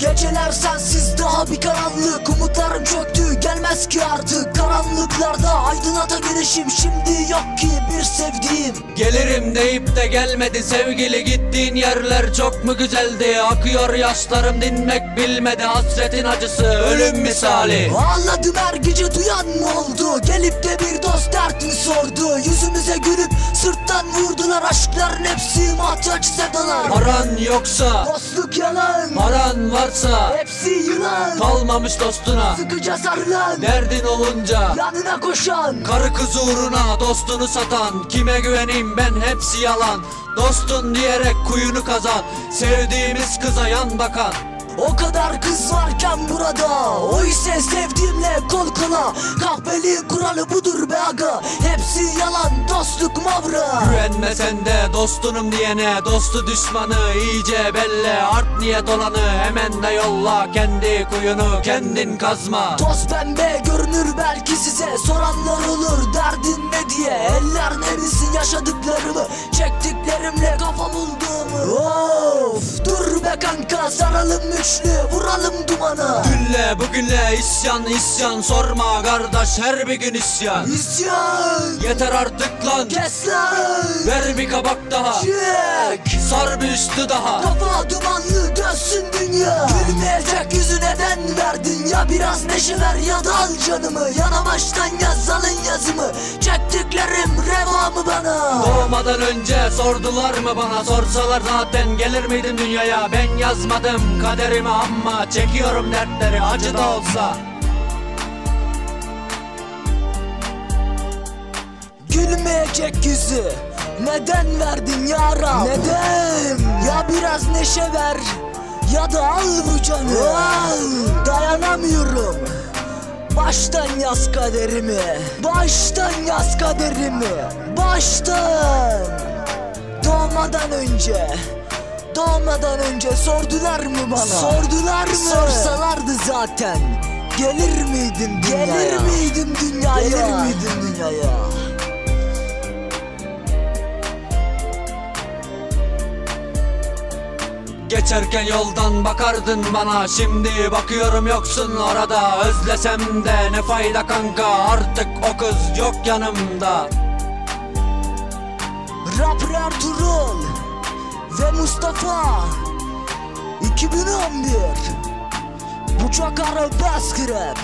Geceler sensiz daha bir karanlık. Umutlarım çöktü gelmez ki artık. Karanlıklarda aydınlata girişim Şimdi yok ki bir sevdiğim. Gelirim deyip de gelmedi sevgili. Gittiğin yerler çok mu güzeldi? Akıyor yaşlarım dinmek bilmedi hasretin acısı. Ölüm misali. Ağladım her gece duyan mı oldu Gelip de bir dost dertini sordu. Yüzümüze gülüp sırttan vurdular. Aşkların hepsi mahtaç sedalar. Paran yoksa Dostluk yalan. paran varsa Hepsi yılan. kalmamış dostuna. Sıkıca sarılan. Derdin olunca Yanına koşan. Karı kız uğruna dostunu satan. Kime güveneyim ben? Hepsi yalan. Dostun diyerek kuyunu kazan. Sevdiğimiz kıza yan bakan. O kadar kız varken burada. O ise sevdiğimle kol kola. Kahveli kuralı budur be aga. Hepsi yalan dostluk mavra. Güvenme sen de dostunum diyene. Dostu düşmanı iyice belle. Art niyet olanı hemen de yolla. Kendi kuyunu kendin kazma. Toz pembe görünür belki size. Soranlar olur derdin ne diye. Eller nerisin yaşadıklarımı Çektiklerimle kafa bulduğumu dur be kanka saralım üçlü Vuralım dumana. Günle bugünle isyan isyan. Sorma kardeş her bir gün isyan. İsyan. Yeter artık lan. Kes lan. Ver bir kabak daha. Çek. Sar bir üstü daha. Kafa dumanlı dönsün dünya. Gülmeyecek yüzü neden verdin ya. Biraz neşe ver ya da al canımı. Yana baştan yaz alın yazımı Doğmadan önce sordular mı bana? Sorsalar zaten gelir miydim dünyaya? Ben yazmadım kaderimi ama Çekiyorum dertleri acı da olsa. Gülmeyecek yüzü. Neden verdin ya Rab Neden? Ya biraz neşe ver Ya da al bu canı. Al, Dayanamıyorum Baştan yaz kaderimi Baştan yaz kaderimi Baştan Doğmadan önce Doğmadan önce sordular mı bana? Sordular mı? Sorsalardı zaten Gelir miydim dünyaya? Gelir miydim dünyaya? Gelir miydim dünyaya? Geçerken yoldan bakardın bana. Şimdi bakıyorum yoksun orada Özlesem de ne fayda kanka? Artık o kız yok yanımda. Rapper Ertuğrul ve Mustafa 2011 Bu çok arabesk rap